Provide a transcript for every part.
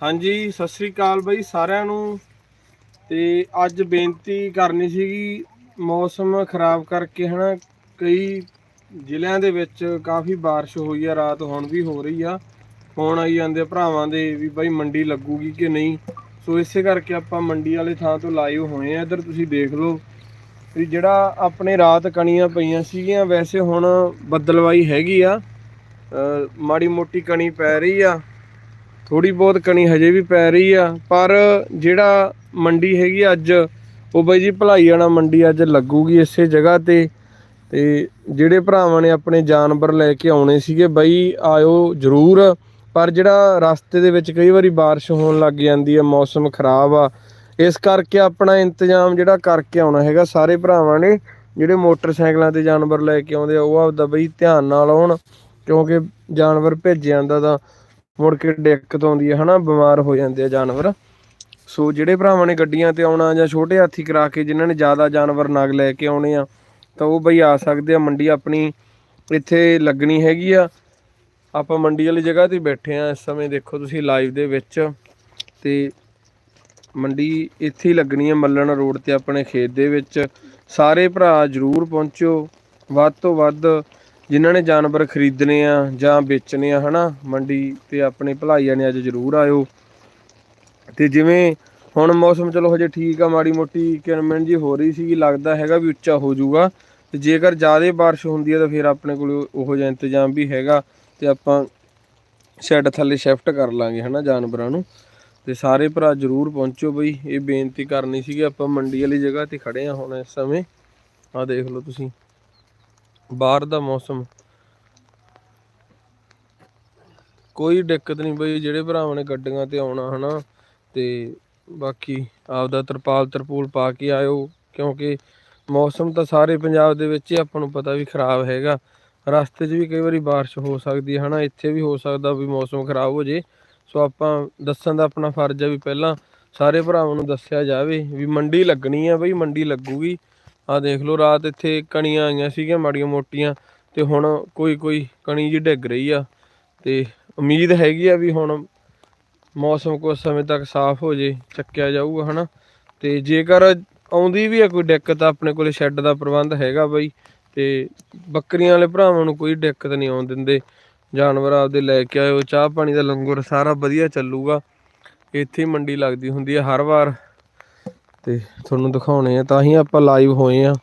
ਹਾਂਜੀ ਸਤਿ ਸ੍ਰੀ ਅਕਾਲ ਬਈ ਸਾਰਿਆਂ ਨੂੰ ਤੇ ਅੱਜ ਬੇਨਤੀ ਕਰਨੀ ਸੀਗੀ ਮੌਸਮ ਖਰਾਬ ਕਰਕੇ ਹਨਾ ਕਈ ਜ਼ਿਲ੍ਹਿਆਂ ਦੇ ਵਿੱਚ ਕਾਫੀ بارش ਹੋਈ ਆ ਰਾਤ ਹੁਣ ਵੀ ਹੋ ਰਹੀ ਆ ਫੋਨ ਆਈ ਜਾਂਦੇ ਆ ਭਰਾਵਾਂ ਦੇ ਵੀ ਬਾਈ ਮੰਡੀ ਲੱਗੂਗੀ ਕਿ ਨਹੀਂ ਸੋ ਇਸੇ ਕਰਕੇ ਆਪਾਂ ਮੰਡੀ ਵਾਲੇ ਥਾਂ ਤੋਂ ਲਾਈਵ ਹੋਏ ਆ ਇੱਧਰ ਤੁਸੀਂ ਦੇਖ ਲਓ ਵੀ ਜਿਹੜਾ ਆਪਣੇ ਰਾਤ ਕਣੀਆਂ ਪਈਆਂ ਸੀਗੀਆਂ ਵੈਸੇ ਹੁਣ ਬੱਦਲਵਾਈ ਹੈਗੀ ਆ ਅ, ਮਾੜੀ ਮੋਟੀ ਕਣੀ ਪੈ ਰਹੀ ਆ ਥੋੜੀ ਬਹੁਤ ਕਣੀ ਹਜੇ ਵੀ ਪੈ ਰਹੀ ਆ ਪਰ ਜਿਹੜਾ ਮੰਡੀ ਹੈਗੀ ਆ ਅੱਜ ਉਹ ਬਾਈ ਜੀ ਭਲਾਈ ਵਾਲਾ ਮੰਡੀ ਅੱਜ ਲੱਗੂਗੀ ਇਸੇ ਜਗ੍ਹਾ ਤੇ ਤੇ ਜਿਹੜੇ ਭਰਾਵਾਂ ਨੇ ਆਪਣੇ ਜਾਨਵਰ ਲੈ ਕੇ ਆਉਣੇ ਸੀਗੇ ਬਾਈ ਆਇਓ ਜ਼ਰੂਰ ਪਰ ਜਿਹੜਾ ਰਸਤੇ ਦੇ ਵਿੱਚ ਕਈ ਵਾਰੀ بارش ਹੋਣ ਲੱਗ ਜਾਂਦੀ ਆ ਮੌਸਮ ਖਰਾਬ ਆ ਇਸ ਕਰਕੇ ਆਪਣਾ ਇੰਤਜ਼ਾਮ ਜਿਹੜਾ ਕਰਕੇ ਆਉਣਾ ਹੈਗਾ ਸਾਰੇ ਭਰਾਵਾਂ ਨੇ ਜਿਹੜੇ ਮੋਟਰਸਾਈਕਲਾਂ ਤੇ ਜਾਨਵਰ ਲੈ ਕੇ ਆਉਂਦੇ ਆ ਉਹ ਆਪਦਾ ਬਈ ਧਿਆਨ ਨਾਲ ਆਉਣ ਕਿਉਂਕਿ ਜਾਨਵਰ ਭੇਜ ਜਾਂਦਾ ਤਾਂ ਮੁੜ ਕੇ ਦਿੱਕਤ ਆਉਂਦੀ ਹੈ ਹਨਾ, ਬਿਮਾਰ ਹੋ ਜਾਂਦੇ ਆ ਜਾਨਵਰ। ਸੋ ਜਿਹੜੇ ਭਰਾਵਾਂ ਨੇ ਗੱਡੀਆਂ ਤੇ ਆਉਣਾ ਜਾਂ ਛੋਟੇ ਹਾਥੀ ਕਰਾ ਕੇ ਜਿਨ੍ਹਾਂ ਨੇ ਜ਼ਿਆਦਾ ਜਾਨਵਰ ਨਾਗ ਲੈ ਕੇ ਆਉਣੇ ਆ, ਤਾਂ ਉਹ ਬਈ ਆ ਸਕਦੇ ਆ, ਮੰਡੀ ਆਪਣੀ ਇੱਥੇ ਲੱਗਣੀ ਹੈਗੀ ਆ। ਆਪਾਂ ਮੰਡੀ ਵਾਲੀ ਜਗ੍ਹਾ ਤੇ ਬੈਠੇ ਆ, ਇਸ ਸਮੇਂ ਦੇਖੋ ਤੁਸੀਂ ਲਾਈਵ ਦੇ ਵਿੱਚ। ਤੇ ਮੰਡੀ ਇੱਥੇ ਹੀ ਲੱਗਣੀ ਹੈ ਮੱਲਣ ਰੋਡ ਤੇ ਆਪਣੇ ਖੇਤ ਦੇ ਵਿੱਚ। ਸਾਰੇ ਭਰਾ ਜਰੂਰ ਪਹੁੰਚੋ, ਵੱਧ ਤੋਂ ਵੱਧ ਜਿਨ੍ਹਾਂ ਨੇ ਜਾਨਵਰ ਖਰੀਦਣੇ ਆ ਜਾਂ ਵੇਚਣੇ ਆ ਹਨਾ ਮੰਡੀ ਤੇ ਆਪਣੇ ਭਲਾਈਆਂ ਨੇ ਅੱਜ ਜਰੂਰ ਆਇਓ ਤੇ ਜਿਵੇਂ ਹੁਣ ਮੌਸਮ ਚਲੋ ਹਜੇ ਠੀਕ ਆ ਮਾੜੀ ਮੋਟੀ ਕਿਰਮਣ ਜੀ ਹੋ ਰਹੀ ਸੀ ਲੱਗਦਾ ਹੈਗਾ ਵੀ ਉੱਚਾ ਹੋ ਜਾਊਗਾ ਤੇ ਜੇਕਰ ਜ਼ਿਆਦਾ بارش ਹੁੰਦੀ ਹੈ ਤਾਂ ਫਿਰ ਆਪਣੇ ਕੋਲ ਉਹੋ ਜਿਹਾ ਇੰਤਜ਼ਾਮ ਵੀ ਹੈਗਾ ਤੇ ਆਪਾਂ ਸ਼ੈੱਡ ਥੱਲੇ ਸ਼ਿਫਟ ਕਰ ਲਾਂਗੇ ਹਨਾ ਜਾਨਵਰਾਂ ਨੂੰ ਤੇ ਸਾਰੇ ਭਰਾ ਜਰੂਰ ਪਹੁੰਚੋ ਬਈ ਇਹ ਬੇਨਤੀ ਕਰਨੀ ਸੀਗੀ ਆਪਾਂ ਮੰਡੀ ਵਾਲੀ ਜਗ੍ਹਾ ਤੇ ਖੜੇ ਆ ਹੁਣ ਇਸ ਸਮੇਂ ਆ ਦੇਖ ਲਓ ਤੁਸੀਂ ਬਾਹਰ ਦਾ ਮੌਸਮ ਕੋਈ ਦਿੱਕਤ ਨਹੀਂ ਬਈ ਜਿਹੜੇ ਭਰਾਵਾਂ ਨੇ ਗੱਡੀਆਂ ਤੇ ਆਉਣਾ ਹਨਾ ਤੇ ਬਾਕੀ ਆਪਦਾ ਤਰਪਾਲ ਤਰਪੂਲ ਪਾ ਕੇ ਆਇਓ ਕਿਉਂਕਿ ਮੌਸਮ ਤਾਂ ਸਾਰੇ ਪੰਜਾਬ ਦੇ ਵਿੱਚ ਹੀ ਆਪਾਂ ਨੂੰ ਪਤਾ ਵੀ ਖਰਾਬ ਹੈਗਾ ਰਸਤੇ 'ਚ ਵੀ ਕਈ ਵਾਰੀ بارش ਹੋ ਸਕਦੀ ਹੈ ਹਨਾ ਇੱਥੇ ਵੀ ਹੋ ਸਕਦਾ ਵੀ ਮੌਸਮ ਖਰਾਬ ਹੋ ਜੇ ਸੋ ਆਪਾਂ ਦੱਸਣ ਦਾ ਆਪਣਾ ਫਰਜ਼ ਹੈ ਵੀ ਪਹਿਲਾਂ ਸਾਰੇ ਭਰਾਵਾਂ ਨੂੰ ਦੱਸਿਆ ਜਾਵੇ ਵੀ ਮੰਡੀ ਲੱਗਣੀ ਆ ਬਈ ਮੰਡੀ ਲੱਗੂਗੀ ਆ ਦੇਖ ਲਓ, ਰਾਤ ਇੱਥੇ ਕਣੀਆਂ ਆਈਆਂ ਸੀਗੀਆਂ ਮਾੜੀਆਂ ਮੋਟੀਆਂ ਤੇ ਹੁਣ ਕੋਈ ਕੋਈ ਕਣੀ ਜੀ ਡਿੱਗ ਰਹੀ ਆ ਤੇ ਉਮੀਦ ਹੈਗੀ ਆ ਵੀ ਹੁਣ ਮੌਸਮ ਕੁਝ ਸਮੇਂ ਤੱਕ ਸਾਫ਼ ਹੋ ਜੇ, ਚੱਕਿਆ ਜਾਊਗਾ, ਹਨਾ? ਤੇ ਜੇਕਰ ਆਉਂਦੀ ਵੀ ਆ ਕੋਈ ਦਿੱਕਤ ਆਪਣੇ ਕੋਲੇ ਸ਼ੈੱਡ ਦਾ ਪ੍ਰਬੰਧ ਹੈਗਾ ਬਈ ਤੇ ਬੱਕਰੀਆਂ ਵਾਲੇ ਭਰਾਵਾਂ ਨੂੰ ਕੋਈ ਦਿੱਕਤ ਨਹੀਂ ਆਉਣ ਦਿੰਦੇ। ਜਾਨਵਰ ਆਪਦੇ ਲੈ ਕੇ ਆਇਓ, ਚਾਹ ਪਾਣੀ ਦਾ ਲੰਗਰ ਸਾਰਾ ਵਧੀਆ ਚੱਲੂਗਾ। ਇੱਥੇ ਮੰਡੀ ਲੱਗਦੀ ਹੁੰਦੀ ਹੈ ਹਰ ਵਾਰ ਤੇ ਤੁਹਾਨੂੰ ਦਿਖਾਉਣੇ ਆ, ਤਾਂ ਹੀ ਆਪਾਂ ਲਾਈਵ ਹੋਏ ਆ।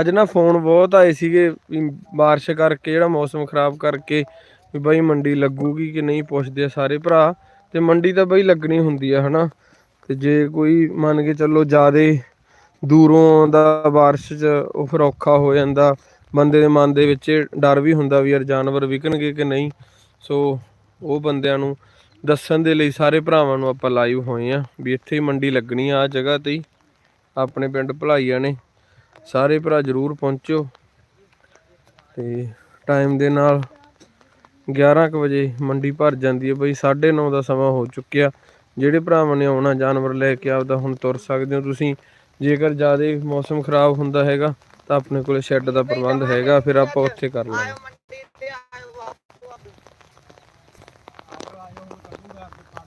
ਅੱਜ ਨਾ ਫੋਨ ਬਹੁਤ ਆਏ ਸੀਗੇ ਵੀ ਬਾਰਿਸ਼ ਕਰਕੇ, ਜਿਹੜਾ ਮੌਸਮ ਖਰਾਬ ਕਰਕੇ ਵੀ ਬਾਈ ਮੰਡੀ ਲੱਗੂਗੀ ਕਿ ਨਹੀਂ ਪੁੱਛਦੇ ਆ ਸਾਰੇ ਭਰਾ। ਤੇ ਮੰਡੀ ਤਾਂ ਬਾਈ ਲੱਗਣੀ ਹੁੰਦੀ ਆ, ਹਨਾ? ਤੇ ਜੇ ਕੋਈ ਮੰਨ ਕੇ ਚੱਲੋ ਜਿਆਦੇ ਦੂਰੋਂ ਦਾ ਬਾਰਿਸ਼ 'ਚ ਉਹ ਫਿਰ ਔਖਾ ਹੋ ਜਾਂਦਾ। ਬੰਦੇ ਦੇ ਮਨ ਦੇ ਵਿੱਚ ਇਹ ਡਰ ਵੀ ਹੁੰਦਾ ਵੀ ਯਾਰ ਜਾਨਵਰ ਵਿਕਣਗੇ ਕਿ ਨਹੀਂ। ਸੋ ਉਹ ਬੰਦਿਆਂ ਨੂੰ ਦੱਸਣ ਦੇ ਲਈ ਸਾਰੇ ਭਰਾਵਾਂ ਨੂੰ ਆਪਾਂ ਲਾਈਵ ਹੋਏ ਆ, ਵੀ ਇੱਥੇ ਹੀ ਮੰਡੀ ਲੱਗਣੀ ਆ ਆ ਜਗ੍ਹਾ ਤੇ ਹੀ। ਆਪਣੇ ਪਿੰਡ ਭਲਾਈਆਂ ਨੇ। ਸਾਰੇ ਭਰਾ ਜਰੂਰ ਪਹੁੰਚਿਓ ਤੇ ਟਾਈਮ ਦੇ ਨਾਲ 11 ਕੁ ਵਜੇ ਮੰਡੀ ਭਰ ਜਾਂਦੀ ਹੈ ਬਈ 9:30 ਦਾ ਸਮਾਂ ਹੋ ਚੁੱਕਿਆ। ਜਿਹੜੇ ਭਰਾਵਾਂ ਨੇ ਆਉਣਾ, ਜਾਨਵਰ ਲੈ ਕੇ ਆਪਦਾ ਹੁਣ ਤੁਰ ਸਕਦੇ ਹੋ ਤੁਸੀਂ। ਜੇਕਰ ਜ਼ਿਆਦਾ ਮੌਸਮ ਖਰਾਬ ਹੁੰਦਾ ਹੈਗਾ, ਤਾਂ ਆਪਣੇ ਕੋਲ ਸ਼ੈੱਡ ਦਾ ਪ੍ਰਬੰਧ ਹੈਗਾ, ਫਿਰ ਆਪਾਂ ਉੱਥੇ ਕਰ ਲਾਂਗੇ। Дякую.